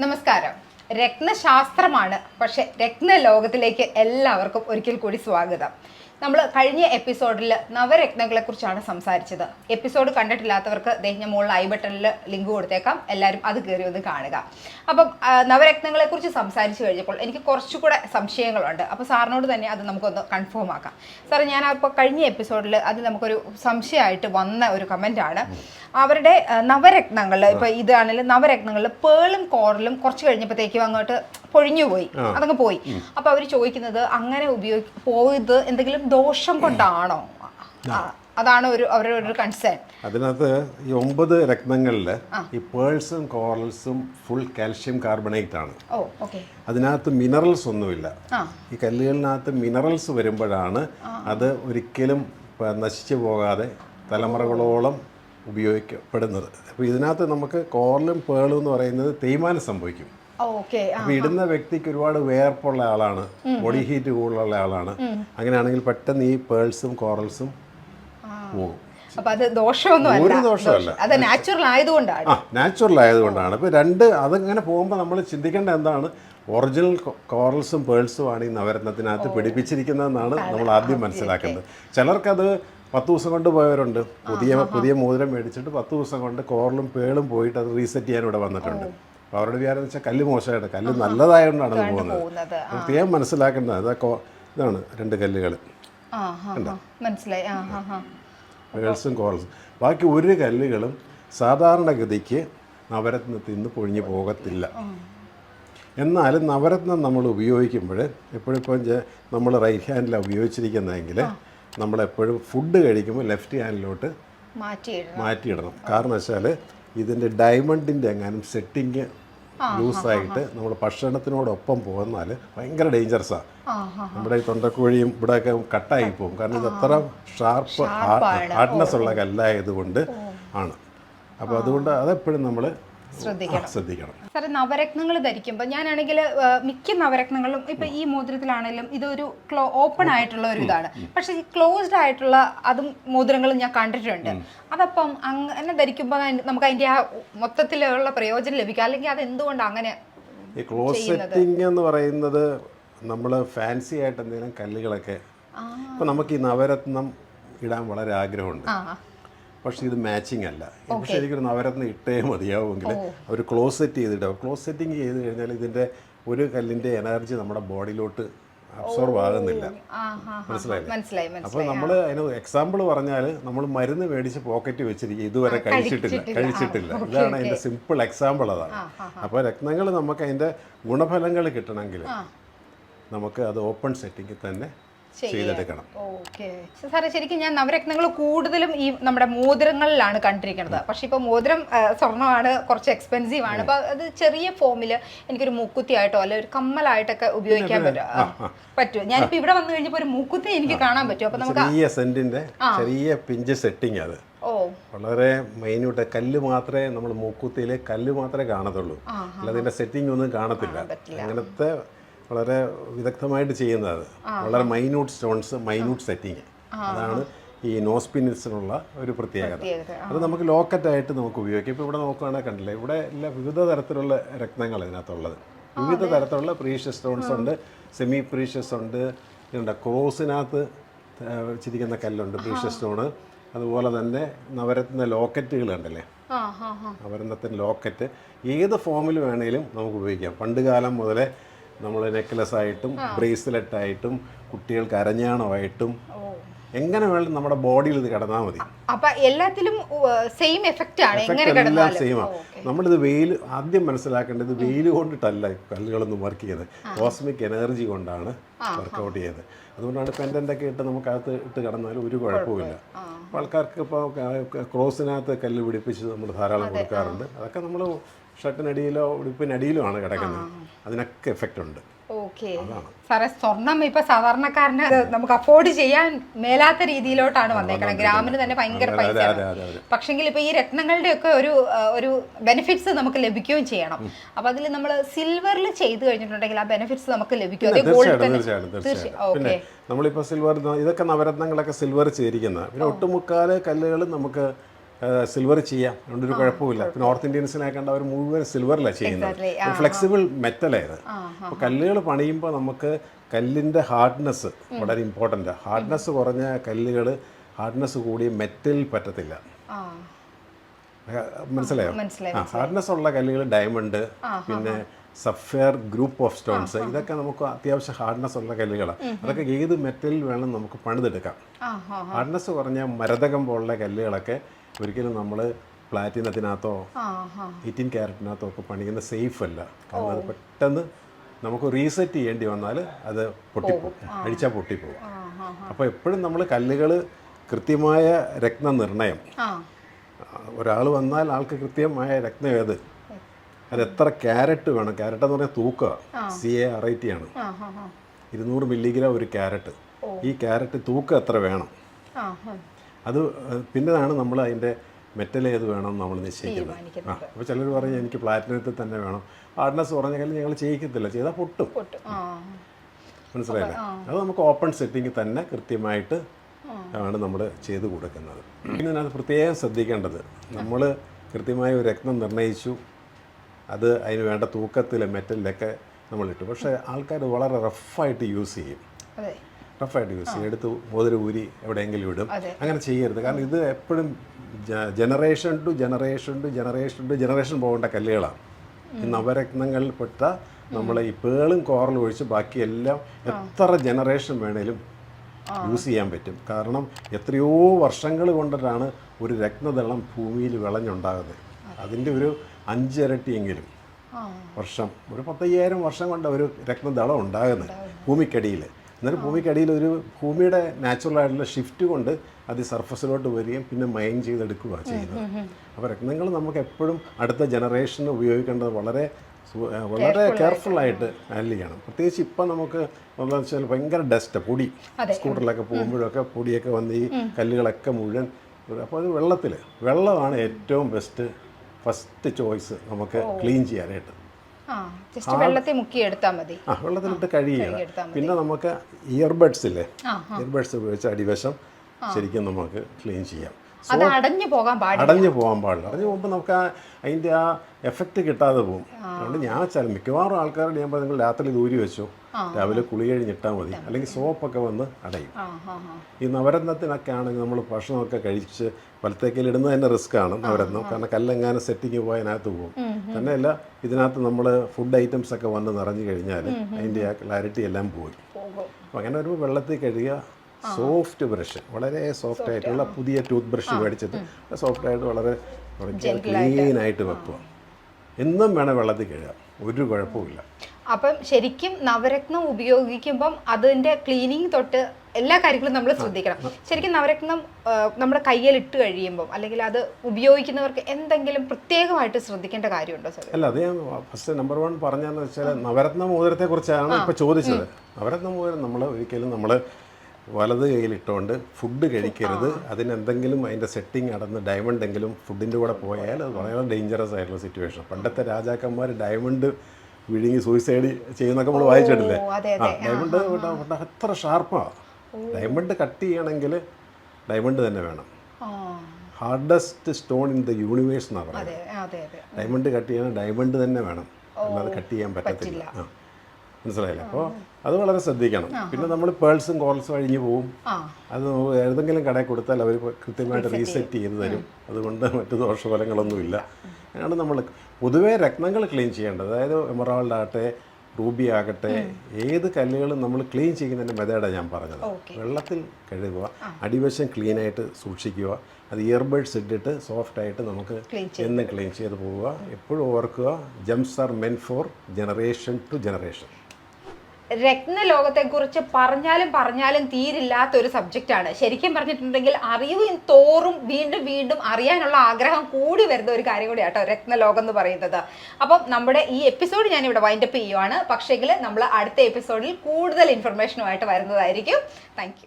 നമസ്കാരം. രത്നശാസ്ത്രമാണ്. പക്ഷെ രത്നലോകത്തിലേക്ക് എല്ലാവർക്കും ഒരിക്കൽ കൂടി സ്വാഗതം. നമ്മൾ കഴിഞ്ഞ എപ്പിസോഡിൽ നവരത്നങ്ങളെ കുറിച്ചാണ് സംസാരിച്ചത്. എപ്പിസോഡ് കണ്ടിട്ടില്ലാത്തവർക്ക് ഞാൻ മുകളിൽ ഐ ബട്ടണിൽ ലിങ്ക് കൊടുത്തേക്കാം. എല്ലാവരും അത് കയറി ഒന്ന് കാണുക. അപ്പം നവരത്നങ്ങളെ കുറിച്ച് സംസാരിച്ചു കഴിഞ്ഞപ്പോൾ എനിക്ക് കുറച്ചുകൂടെ സംശയങ്ങളുണ്ട്. അപ്പോൾ സാറിനോട് തന്നെ അത് നമുക്കൊന്ന് കൺഫേം ആക്കാം. സാർ ഞാൻ അപ്പോൾ കഴിഞ്ഞ എപ്പിസോഡിൽ അത് നമുക്കൊരു സംശയമായിട്ട് വന്ന ഒരു കമന്റ് ആണ്. അവരുടെ നവരത്നങ്ങൾ ഇപ്പോൾ ഇതാണെങ്കിലും നവരത്നങ്ങളിൽ പേളും കോറലും കുറച്ച് കഴിഞ്ഞപ്പോഴത്തേക്കും അങ്ങോട്ട് പൊഴിഞ്ഞു പോയി അതങ്ങ് പോയി. അപ്പൊ അവർ ചോദിക്കുന്നത് അങ്ങനെ ഉപയോഗി പോയത് എന്തെങ്കിലും ദോഷം കൊണ്ടാണോ? അതാണ് ഒരു അവരുടെ ഒരു കൺസേൺ അതിനകത്ത് ഈ ഒമ്പത് രക്തങ്ങളിൽ ഈ പേൾസും കോറൽസും ഫുൾ കാൽഷ്യം കാർബണേറ്റ് ആണ് അതിനകത്ത് മിനറൽസ് ഒന്നുമില്ല. ഈ കല്ലുകളിനകത്ത് മിനറൽസ് വരുമ്പോഴാണ് അത് ഒരിക്കലും നശിച്ചു പോകാതെ തലമുറകളോളം ഉപയോഗിക്കപ്പെടുന്നത്. അപ്പോൾ ഇതിനകത്ത് നമുക്ക് കോറലും പേളും എന്ന് പറയുന്നത് തേയ്മാനം സംഭവിക്കും. ഇടുന്ന വ്യക്തിക്ക് ഒരുപാട് വേർപ്പുള്ള ആളാണ്. ബോഡി ഹീറ്റ് കൂടുതലുള്ള ആളാണ്. അങ്ങനെയാണെങ്കിൽ പെട്ടെന്ന് ഈ പേൾസും കോറൽസും പോകും. അപ്പൊ അത് ദോഷമൊന്നും ഒരു ദോഷമല്ല. അത് നാച്ചുറൽ ആയതുകൊണ്ടാണ്. ആ നാച്ചുറൽ ആയതുകൊണ്ടാണ്. ഇപ്പോൾ രണ്ട് അതങ്ങനെ പോകുമ്പോൾ നമ്മൾ ചിന്തിക്കേണ്ട എന്താണ്? ഒറിജിനൽ കോറൽസും പേൾസും ആണ് ഈ നവരത്നത്തിനകത്ത് പിടിപ്പിച്ചിരിക്കുന്നതെന്നാണ് നമ്മൾ ആദ്യം മനസ്സിലാക്കേണ്ടത്. ചിലർക്കത് പത്ത് ദിവസം കൊണ്ട് പോയവരുണ്ട്. പുതിയ പുതിയ മോതിരം മേടിച്ചിട്ട് പത്ത് ദിവസം കൊണ്ട് കോറലും പേളും പോയിട്ട് അത് റീസെറ്റ് ചെയ്യാൻ ഇവിടെ വന്നിട്ടുണ്ട്. അപ്പോൾ അവരുടെ വിചാരം വെച്ചാൽ കല്ല് മോശമായിട്ട് കല്ല് നല്ലതായതുകൊണ്ടാണ് അത് പോകുന്നത്. പ്രത്യേകം മനസ്സിലാക്കേണ്ടത് അതൊക്കെ ഇതാണ് രണ്ട് കല്ലുകൾ മനസ്സിലായി. ഹാ ബാക്കി ഒരു കല്ലുകളും സാധാരണഗതിക്ക് നവരത്നത്തിൽ നിന്ന് പൊഴിഞ്ഞു പോകത്തില്ല. എന്നാലും നവരത്നം നമ്മൾ ഉപയോഗിക്കുമ്പോൾ എപ്പോഴും ഇപ്പം നമ്മൾ റൈറ്റ് ഹാൻഡിലാണ് ഉപയോഗിച്ചിരിക്കുന്നതെങ്കിൽ നമ്മളെപ്പോഴും ഫുഡ് കഴിക്കുമ്പോൾ ലെഫ്റ്റ് ഹാൻഡിലോട്ട് മാറ്റിയിടണം. കാരണം വെച്ചാൽ ഇതിന്റെ ഡയമണ്ടിന്റെ എങ്ങാനും സെറ്റിങ് ലൂസായിട്ട് നമ്മൾ ഭക്ഷണത്തിനോടൊപ്പം പോകുന്നാൽ ഭയങ്കര ഡേഞ്ചറസാണ് ആ. നമ്മുടെ ഈ തൊണ്ടക്കോഴിയും ഇവിടെയൊക്കെ കട്ടായി പോകും. കാരണം ഇത് അത്ര ഷാർപ്പ് ഹാർഡ്നെസ് ഉള്ള കല്ലായതുകൊണ്ട് ആണ്. അപ്പോൾ അതുകൊണ്ട് അതെപ്പോഴും നമ്മൾ ശ്രദ്ധിക്കണം. ശ്രദ്ധിക്കണം. സാറേ നവരത്നങ്ങൾ ധരിക്കുമ്പോൾ ഞാനാണെങ്കിൽ മിക്ക നവരത്നങ്ങളും ഇപ്പൊ ഈ മോതിരത്തിലാണെങ്കിലും ഇതൊരു ക്ലോ ഓപ്പൺ ആയിട്ടുള്ള ഒരു ഇതാണ്. പക്ഷെ ഈ ക്ലോസ്ഡ് ആയിട്ടുള്ള അതും മോതിരങ്ങളും ഞാൻ കണ്ടിട്ടുണ്ട്. അതപ്പം അങ്ങനെ ധരിക്കുമ്പോൾ നമുക്ക് അതിന്റെ ആ മൊത്തത്തിലുള്ള പ്രയോജനം ലഭിക്കുക അല്ലെങ്കിൽ അത് എന്തുകൊണ്ട് അങ്ങനെ ഈ ക്ലോസ് സെറ്റിംഗ് എന്ന് പറയുന്നത് നമ്മൾ ഫാൻസി ആയിട്ട് എന്തെങ്കിലും കല്ലുകളൊക്കെ ഇപ്പൊ നമുക്ക് ഈ നവരത്നം ഇടാൻ വളരെ ആഗ്രഹമുണ്ട്. പക്ഷേ ഇത് മാച്ചിങ് അല്ല. ഇത് ശരിക്കും നവരത്നം ഇട്ടേ മതിയാവുമെങ്കിൽ അവർ ക്ലോസ് സെറ്റ് ചെയ്തിട്ട് ക്ലോസ് സെറ്റിങ് ചെയ്ത് കഴിഞ്ഞാൽ ഇതിന്റെ ഒരു കല്ലിന്റെ എനർജി നമ്മുടെ ബോഡിയിലോട്ട് അബ്സോർബ് ആകുന്നില്ല. മനസ്സിലായില്ല ഹാ മനസ്സിലായില്ലേ? മനസ്സിലായി അപ്പോൾ നമ്മൾ അതിന് എക്സാമ്പിൾ പറഞ്ഞാൽ നമ്മൾ മരുന്ന് മേടിച്ച് പോക്കറ്റ് വെച്ചിരിക്കും. ഇതുവരെ കഴിച്ചിട്ടില്ല. കഴിച്ചിട്ടില്ല. ഇതാണ് അതിന്റെ സിമ്പിൾ എക്സാമ്പിൾ അതാണ്. അപ്പോൾ രത്നങ്ങൾ നമുക്ക് അതിന്റെ ഗുണഫലങ്ങൾ കിട്ടണമെങ്കിൽ നമുക്ക് അത് ഓപ്പൺ സെറ്റിങ്ങിൽ തന്നെ ചെയ്തെടുക്കണം. സാറേ ശരിക്കും ഞാൻ നവരത്നങ്ങൾ കൂടുതലും ഈ നമ്മുടെ മോതിരങ്ങളിലാണ് കണ്ടിരിക്കുന്നത്. പക്ഷെ ഇപ്പൊ മോതിരം സ്വർണമാണ് കുറച്ച് എക്സ്പെൻസീവ് ആണ്. അപ്പൊ അത് ചെറിയ ഫോമിൽ എനിക്കൊരു മൂക്കുത്തി ആയിട്ടോ അല്ലെ ഒരു കമ്മലായിട്ടൊക്കെ ഉപയോഗിക്കാൻ പറ്റും പറ്റും ഞാനിപ്പോ ഇവിടെ വന്നു കഴിഞ്ഞപ്പോ ഒരു മൂക്കുത്തി എനിക്ക് കാണാൻ പറ്റും അപ്പൊ നമുക്ക് ചെറിയ സെന്റിന്റെ ചെറിയ പിഞ്ച് സെറ്റിംഗ് അത്. ഓ. വളരെ മൈന്യൂട്ട് കല്ല് മാത്രമേ നമ്മൾ മൂക്കുത്തിയിലെ കല്ല് മാത്രമേ കാണത്തുള്ളൂ. അല്ലാതെ അതിന്റെ സെറ്റിംഗ് ഒന്നും കാണത്തില്ല. അങ്ങനത്തെ വളരെ വിദഗ്ധമായിട്ട് ചെയ്യുന്നത്. വളരെ മൈന്യൂട്ട് സ്റ്റോൺസ് മൈന്യൂട്ട് സെറ്റിങ് അതാണ് ഈ നോസ്പിനിസിനുള്ള ഒരു പ്രത്യേകത. അത് നമുക്ക് ലോക്കറ്റായിട്ട് നമുക്ക് ഉപയോഗിക്കാം. ഇപ്പോൾ ഇവിടെ നോക്കുകയാണെങ്കിൽ കണ്ടില്ലേ ഇവിടെ എല്ലാ വിവിധ തരത്തിലുള്ള രത്നങ്ങൾ ഇതിനകത്തുള്ളത്. വിവിധ തരത്തിലുള്ള പ്രീഷ്യസ് സ്റ്റോൺസ് ഉണ്ട്. സെമി പ്രീഷ്യസ് ഉണ്ട്. ഇതുണ്ട്. ക്രോസിനകത്ത് ചിരിക്കുന്ന കല്ലുണ്ട് പ്രീഷ്യസ് സ്റ്റോണ് അതുപോലെ തന്നെ നവരത്ന ലോക്കറ്റുകൾ ഉണ്ടല്ലേ? ഹാ ലോക്കറ്റ് ഏത് ഫോമിൽ വേണേലും നമുക്ക് ഉപയോഗിക്കാം. പണ്ട് കാലം മുതലേ നമ്മൾ നെക്ലസ് ആയിട്ടും ബ്രേസ്ലെറ്റ് ആയിട്ടും കുട്ടികൾക്ക് അരഞ്ഞാണമായിട്ടും എങ്ങനെ വേണം നമ്മുടെ ബോഡിയിൽ ഇത് കിടന്നാൽ മതി. അപ്പൊ എല്ലാത്തിലും സെയിം എഫക്റ്റ് ആണ്. എല്ലാം സെയിം സെയിമാണ് നമ്മളിത് വെയിൽ ആദ്യം മനസ്സിലാക്കേണ്ടത് വെയിൽ കൊണ്ടിട്ടല്ല കല്ലുകളൊന്നും വർക്ക് ചെയ്യുന്നത് കോസ്മിക് എനർജി കൊണ്ടാണ് വർക്കൗട്ട് ചെയ്യുന്നത് അതുകൊണ്ടാണ് പെൻഡന്റ് ഒക്കെ ഇട്ട് നമുക്കകത്ത് ഇട്ട് കിടന്നാലും ഒരു കുഴപ്പമില്ല. ആൾക്കാർക്ക് ഇപ്പോൾ ക്രോസിനകത്ത് കല്ല് പിടിപ്പിച്ച് നമ്മൾ ധാരാളം കൊടുക്കാറുണ്ട്. അതൊക്കെ നമ്മൾ ഷർട്ടിനടിയിലോ ഉടുപ്പിനടിയിലോ ആണ് കിടക്കുന്നത് അതിനൊക്കെ എഫക്റ്റ് ഉണ്ട്. സാറേ സ്വർണം ഇപ്പൊ സാധാരണക്കാരന് നമുക്ക് അഫോർഡ് ചെയ്യാൻ മേലാത്ത രീതിയിലോട്ടാണ് വന്നേക്കണം ഗ്രാമിന് തന്നെ ഭയങ്കര പൈസ പക്ഷെങ്കിൽ ഇപ്പൊ ഈ രത്നങ്ങളുടെ ഒക്കെ ഒരു ഒരു ബെനിഫിറ്റ്സ് നമുക്ക് ലഭിക്കുകയും ചെയ്യണം. അപ്പൊ അതിൽ നമ്മൾ സിൽവറിൽ ചെയ്തു കഴിഞ്ഞിട്ടുണ്ടെങ്കിൽ ആ ബെനിഫിറ്റ്സ് നമുക്ക് ലഭിക്കും. അതേ ഗോൾഡ് തന്നെ. നമ്മളിപ്പോൾ സിൽവർ ഇതൊക്കെ നവരത്നങ്ങളൊക്കെ സിൽവർ ചേരിക്കുന്ന പിന്നെ ഒട്ടുമുക്കാൽ കല്ലുകൾ നമുക്ക് സിൽവർ ചെയ്യാം. അതുകൊണ്ടൊരു കുഴപ്പമില്ല. പിന്നെ നോർത്ത് ഇന്ത്യൻസിനെ കണ്ട അവർ മുഴുവൻ സിൽവറിലാണ് ചെയ്യുന്നത്. ഫ്ലെക്സിബിൾ മെറ്റലായത് അപ്പോൾ കല്ലുകൾ പണിയുമ്പോൾ നമുക്ക് കല്ലിന്റെ ഹാർഡ്നെസ് വളരെ ഇമ്പോർട്ടന്റ് ഹാർഡ്നെസ് കുറഞ്ഞ കല്ലുകൾ ഹാർഡ്നെസ് കൂടിയ മെറ്റലിൽ പറ്റത്തില്ല. മനസ്സിലായോ? ഹാർഡ്നെസ് ഉള്ള കല്ലുകൾ ഡയമണ്ട് പിന്നെ സഫയർ ഗ്രൂപ്പ് ഓഫ് സ്റ്റോൺസ് ഇതൊക്കെ നമുക്ക് അത്യാവശ്യം ഹാർഡ്നെസ് ഉള്ള കല്ലുകളാണ് അതൊക്കെ ഏത് മെറ്റലിൽ വേണം നമുക്ക് പണിതെടുക്കാം. ഹാർഡ്നെസ് കുറഞ്ഞ മരതകം പോലുള്ള കല്ലുകളൊക്കെ ഒരിക്കലും നമ്മൾ പ്ലാറ്റിനത്തിനകത്തോ എയ്റ്റീൻ ക്യാരറ്റിനകത്തോ ഒക്കെ പണിയുന്ന സേഫ് അല്ല കാരണം അത് പെട്ടെന്ന് നമുക്ക് റീസെറ്റ് ചെയ്യേണ്ടി വന്നാൽ അത് പൊട്ടിപ്പോകും അഴിച്ചാൽ പൊട്ടിപ്പോകും അപ്പോൾ എപ്പോഴും നമ്മൾ കല്ലുകൾ കൃത്യമായ രത്നനിർണയം. ആ. ഒരാൾ വന്നാൽ ആൾക്ക് കൃത്യമായ രത്നം ഏത്? അത് എത്ര ക്യാരറ്റ് വേണം? ക്യാരറ്റ് എന്ന് പറഞ്ഞാൽ തൂക്കുക C A R I T ആണ്. ഇരുന്നൂറ് മില്ലിഗ്രാം ഒരു ക്യാരറ്റ്. ഈ ക്യാരറ്റ് തൂക്കം എത്ര വേണം? അത് പിന്നെയാണ് പിന്നതാണ് നമ്മൾ അതിന്റെ മെറ്റൽ ഏത് വേണം നമ്മൾ നിശ്ചയിക്കുന്നത്. ആ അപ്പോൾ ചിലർ പറയും എനിക്ക് പ്ലാറ്റിനത്തിൽ തന്നെ വേണം. ഹാർഡ്നെസ് കുറഞ്ഞ കാര്യം ഞങ്ങൾ ചെയ്യിക്കത്തില്ല. ചെയ്താൽ പൊട്ടും. മനസ്സിലായില്ലേ? അത് നമുക്ക് ഓപ്പൺ സെറ്റിംഗ് തന്നെ കൃത്യമായിട്ട് ആണ് നമ്മൾ ചെയ്ത് കൊടുക്കുന്നത്. പിന്നെ അത് പ്രത്യേകം ശ്രദ്ധിക്കേണ്ടത് നമ്മൾ കൃത്യമായ ഒരു രക്തം നിർണയിച്ചു അത് അതിന് വേണ്ട തൂക്കത്തിൽ മെറ്റലിലൊക്കെ നമ്മളിട്ടു. പക്ഷേ ആൾക്കാർ വളരെ റഫായിട്ട് യൂസ് ചെയ്യും. അതെ റഫായിട്ട് യൂസ് ചെയ്യും. എടുത്ത് മോതിര ഊരി എവിടെയെങ്കിലും ഇടും. അങ്ങനെ ചെയ്യരുത്. കാരണം ഇത് എപ്പോഴും generation to generation to generation to generation പോകേണ്ട കല്ലുകളാണ്. ഈ നവരത്നങ്ങളിൽപ്പെട്ട നമ്മൾ ഈ പേളും കോറലും ഒഴിച്ച് ബാക്കിയെല്ലാം എത്ര ജനറേഷൻ വേണേലും യൂസ് ചെയ്യാൻ പറ്റും. കാരണം എത്രയോ വർഷങ്ങൾ കൊണ്ടിട്ടാണ് ഒരു രത്നദളം ഭൂമിയിൽ വിളഞ്ഞുണ്ടാകുന്നത്. അതിന്റെ ഒരു അഞ്ചിരട്ടിയെങ്കിലും വർഷം ഒരു പത്തയ്യായിരം വർഷം കൊണ്ട് ഒരു രത്നദളം ഉണ്ടാകുന്നത് ഭൂമിക്കടിയിൽ എന്നിട്ട് ഭൂമിക്കടിയിൽ ഒരു ഭൂമിയുടെ നാച്ചുറൽ ആയിട്ടുള്ള ഷിഫ്റ്റ് കൊണ്ട് അത് സർഫസിലോട്ട് വരികയും പിന്നെ മൈൻ ചെയ്തെടുക്കുക ചെയ്യുന്നത്. അപ്പോൾ രത്നങ്ങൾ നമുക്ക് എപ്പോഴും അടുത്ത ജനറേഷന് ഉപയോഗിക്കേണ്ടത് വളരെ വളരെ കെയർഫുൾ ആയിട്ട്. ഹാൻഡിൽ ചെയ്യണം. പ്രത്യേകിച്ച് ഇപ്പം നമുക്ക് എന്താണെന്ന് വെച്ചാൽ ഭയങ്കര ഡസ്റ്റ് പൊടി. സ്കൂട്ടറിലൊക്കെ പോകുമ്പോഴൊക്കെ പൊടിയൊക്കെ വന്ന് ഈ കല്ലുകളൊക്കെ മുഴുവൻ അപ്പോൾ അത് വെള്ളത്തിൽ വെള്ളമാണ് ഏറ്റവും ബെസ്റ്റ് ഫസ്റ്റ് ചോയ്സ് നമുക്ക് ക്ലീൻ ചെയ്യാനായിട്ട്. ജസ്റ്റ് വെള്ളത്തിൽ മുക്കി എടുത്താൽ മതി. ആ വെള്ളത്തിലിട്ട് കഴുകിയെടുത്താൽ പിന്നെ നമുക്ക് ഇയർബഡ്സ് ഇല്ലേ? ഇയർബഡ്സ് ഉപയോഗിച്ച് അടിവശം ശരിക്കും നമുക്ക് ക്ലീൻ ചെയ്യാം. അത് അടഞ്ഞു പോകാൻ പാടില്ല. അടഞ്ഞു പോകാൻ പാടില്ല. അടഞ്ഞു പോകുമ്പോൾ നമുക്ക് ആ അതിന്റെ ആ എഫക്റ്റ് കിട്ടാതെ പോകും. അതുകൊണ്ട് ഞാൻ വെച്ചാൽ മിക്കവാറും ആൾക്കാരോട് ഞാൻ നിങ്ങൾ രാത്രി ദൂരി വെച്ചു. രാവിലെ കുളി കഴിഞ്ഞിട്ടാൽ മതി. അല്ലെങ്കിൽ സോപ്പൊക്കെ വന്ന് അടയും. ഈ നവരത്നത്തിനൊക്കെ ആണെങ്കിൽ നമ്മൾ ഭക്ഷണമൊക്കെ കഴിച്ച് വലത്തേക്കിൽ ഇടുന്നത് തന്നെ റിസ്ക് ആണ് നവരത്നം. കാരണം കല്ലെങ്ങാനും സെറ്റിങ് പോയി അതിനകത്ത് പോകും. തന്നെയല്ല ഇതിനകത്ത് നമ്മൾ ഫുഡ് ഐറ്റംസ് ഒക്കെ വന്ന് നിറഞ്ഞു കഴിഞ്ഞാൽ അതിന്റെ ആ ക്ലാരിറ്റി എല്ലാം പോയി. അപ്പം അങ്ങനെ വരുമ്പോൾ വെള്ളത്തിൽ കഴുകുക. സോഫ്റ്റ് ബ്രഷ് വളരെ സോഫ്റ്റ് ആയിട്ടുള്ള പുതിയ ടൂത്ത് ബ്രഷ് മേടിച്ചിട്ട് സോഫ്റ്റ് ആയിട്ട് വളരെ ക്ലീൻ ആയിട്ട്. വെക്കുക. എന്നും വേണം വെള്ളത്തിൽ കഴുകാം ഒരു കുഴപ്പമില്ല അപ്പം ശരിക്കും നവരത്നം ഉപയോഗിക്കുമ്പം അതിന്റെ ക്ലീനിങ് തൊട്ട് എല്ലാ കാര്യങ്ങളും നമ്മൾ ശ്രദ്ധിക്കണം. ശരിക്കും നവരത്നം നമ്മുടെ കയ്യിൽ ഇട്ട് കഴിയുമ്പോൾ അല്ലെങ്കിൽ അത് ഉപയോഗിക്കുന്നവർക്ക് എന്തെങ്കിലും പ്രത്യേകമായിട്ട് ശ്രദ്ധിക്കേണ്ട കാര്യമുണ്ടോ സാർ അല്ല അത് ഞാൻ ഫസ്റ്റ് നമ്പർ വൺ പറഞ്ഞതെന്ന് വെച്ചാൽ നവരത്ന മോതിരത്തെ കുറിച്ചാണ് ഇപ്പൊ ചോദിച്ചത്. നവരത്ന മോതിരം നമ്മൾ ഒരിക്കലും നമ്മൾ വലത് കയ്യിലിട്ടുകൊണ്ട് ഫുഡ് കഴിക്കരുത്. അതിനെന്തെങ്കിലും അതിന്റെ സെറ്റിംഗ് അടന്ന് ഡയമണ്ട് എങ്കിലും ഫുഡിന്റെ കൂടെ പോയാൽ അത് വളരെ ഡേഞ്ചറസ് ആയിട്ടുള്ള സിറ്റുവേഷൻ പണ്ടത്തെ രാജാക്കന്മാർ ഡയമണ്ട് വിഴുങ്ങി സൂയിസൈഡ് ചെയ്യുന്നൊക്കെ നമ്മൾ വായിച്ചിട്ടില്ലേ? ആ ഡയമണ്ട് എത്ര ഷാർപ്പാണ് ഡയമണ്ട് കട്ട് ചെയ്യണമെങ്കിൽ ഡയമണ്ട് തന്നെ വേണം. Hardest stone in the universe എന്നാണ് പറയുന്നത്. ഡയമണ്ട് കട്ട് ചെയ്യണം ഡയമണ്ട് തന്നെ വേണം. അല്ലാതെ കട്ട് ചെയ്യാൻ പറ്റത്തില്ല. ആ. മനസ്സിലായില്ലേ? അപ്പോൾ അത് വളരെ ശ്രദ്ധിക്കണം. പിന്നെ നമ്മൾ പേൾസും കോൾസും അഴിഞ്ഞു പോവും. അത് ഏതെങ്കിലും കടയിൽ കൊടുത്താൽ അവർ കൃത്യമായിട്ട് റീസെറ്റ് ചെയ്ത് തരും. അതുകൊണ്ട് മറ്റു ദോഷഫലങ്ങളൊന്നുമില്ല. അങ്ങനെയാണ് നമ്മൾ പൊതുവേ രത്നങ്ങൾ ക്ലീൻ ചെയ്യേണ്ടത്. അതായത് എമറാൾഡ് ആകട്ടെ റൂബി ആകട്ടെ ഏത് കല്ലുകളും നമ്മൾ ക്ലീൻ ചെയ്യുന്നതിന്റെ മെതേഡാണ് ഞാൻ പറഞ്ഞത്. വെള്ളത്തിൽ കഴുകുക അടിവശം ക്ലീനായിട്ട് സൂക്ഷിക്കുക അത് ഇയർബഡ്സ് ഇട്ടിട്ട് സോഫ്റ്റ് ആയിട്ട് നമുക്ക് എന്നും ക്ലീൻ ചെയ്ത് പോവുക. എപ്പോഴും ഓർക്കുക gems are meant for generation to generation. രത്ന ലോകത്തെക്കുറിച്ച് പറഞ്ഞാലും പറഞ്ഞാലും തീരില്ലാത്ത ഒരു സബ്ജക്റ്റാണ്. ശരിക്കും പറഞ്ഞിട്ടുണ്ടെങ്കിൽ അറിവ് തോറും വീണ്ടും വീണ്ടും അറിയാനുള്ള ആഗ്രഹം കൂടി വരുന്ന ഒരു കാര്യം കൂടി കേട്ടോ രത്നലോകം എന്ന് പറയുന്നത്. അപ്പം നമ്മുടെ ഈ എപ്പിസോഡ് ഞാൻ ഇവിടെ വൈൻഡപ്പ് ചെയ്യുവാണ്. പക്ഷേങ്കിൽ നമ്മൾ അടുത്ത എപ്പിസോഡിൽ കൂടുതൽ ഇൻഫർമേഷനുമായിട്ട് വരുന്നതായിരിക്കും. താങ്ക്